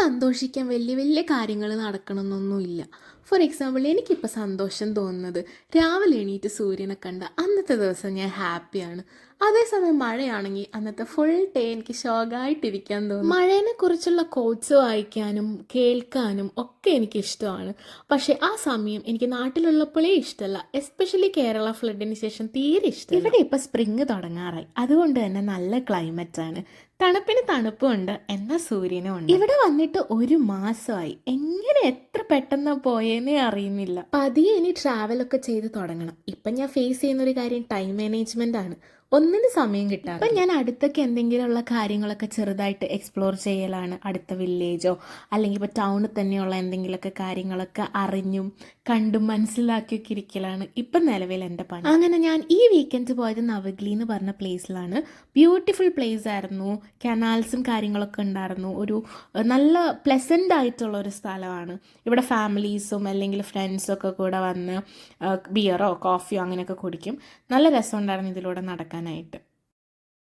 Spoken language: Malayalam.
സന്തോഷിക്കാൻ വലിയ വലിയ കാര്യങ്ങൾ നടക്കണമെന്നൊന്നുമില്ല. ഫോർ എക്സാമ്പിൾ എനിക്കിപ്പോൾ സന്തോഷം തോന്നുന്നത് രാവിലെ എണീറ്റ് സൂര്യനെ കണ്ട അന്നത്തെ ദിവസം ഞാൻ ഹാപ്പിയാണ് അതേസമയം മഴയാണെങ്കിൽ അന്നത്തെ ഫുൾ ഡേ എനിക്ക് ഷോക്കായിട്ടിരിക്കാൻ തോന്നും. മഴേനെ കുറിച്ചുള്ള കോട്സ് വായിക്കാനും കേൾക്കാനും ഒക്കെ എനിക്ക് ഇഷ്ടമാണ് പക്ഷേ ആ സമയം എനിക്ക് നാട്ടിലുള്ളപ്പോഴേ ഇഷ്ടമല്ല എസ്പെഷ്യലി കേരള ഫ്ലഡിന് ശേഷം തീരെ ഇഷ്ടം ഇവിടെ ഇപ്പോൾ സ്പ്രിങ് തുടങ്ങാറായി. അതുകൊണ്ട് തന്നെ നല്ല ക്ലൈമറ്റ് ആണ്. തണുപ്പിന് തണുപ്പുണ്ട് എന്ന സൂര്യനും ഉണ്ട്. ഇവിടെ വന്നിട്ട് ഒരു മാസമായി. എങ്ങനെ എത്ര പെട്ടെന്ന് പോയേന്നേ അറിയുന്നില്ല. പതിയെ ഇനി ട്രാവലൊക്കെ ചെയ്ത് തുടങ്ങണം. ഇപ്പം ഞാൻ ഫേസ് ചെയ്യുന്ന ഒരു കാര്യം ടൈം മാനേജ്മെന്റ് ആണ്. ഒന്നിന് സമയം കിട്ടാറ് അപ്പം ഞാൻ അടുത്തൊക്കെ എന്തെങ്കിലുമുള്ള കാര്യങ്ങളൊക്കെ ചെറുതായിട്ട് എക്സ്പ്ലോർ ചെയ്യലാണ്. അടുത്ത വില്ലേജോ അല്ലെങ്കിൽ ഇപ്പോൾ ടൗണിൽ തന്നെയുള്ള എന്തെങ്കിലുമൊക്കെ കാര്യങ്ങളൊക്കെ അറിഞ്ഞും കണ്ടും മനസ്സിലാക്കിയൊക്കെ ഇരിക്കലാണ് ഇപ്പം നിലവിൽ എന്റെ പണി. അങ്ങനെ ഞാൻ ഈ വീക്കെൻഡ് പോയത് നവഗ്ലി എന്ന് പറഞ്ഞ പ്ലേസിലാണ് ബ്യൂട്ടിഫുൾ പ്ലേസ് ആയിരുന്നു. കനാൽസും കാര്യങ്ങളൊക്കെ ഉണ്ടായിരുന്നു. ഒരു നല്ല പ്ലസന്റ് ആയിട്ടുള്ള ഒരു സ്ഥലമാണ്. ഇവിടെ ഫാമിലീസും അല്ലെങ്കിൽ ഫ്രണ്ട്സൊക്കെ കൂടെ വന്ന് ബിയറോ കോഫിയോ അങ്ങനെയൊക്കെ കുടിക്കും. നല്ല രസമുണ്ടായിരുന്നു ഇതിലൂടെ നടക്കാനായിട്ട്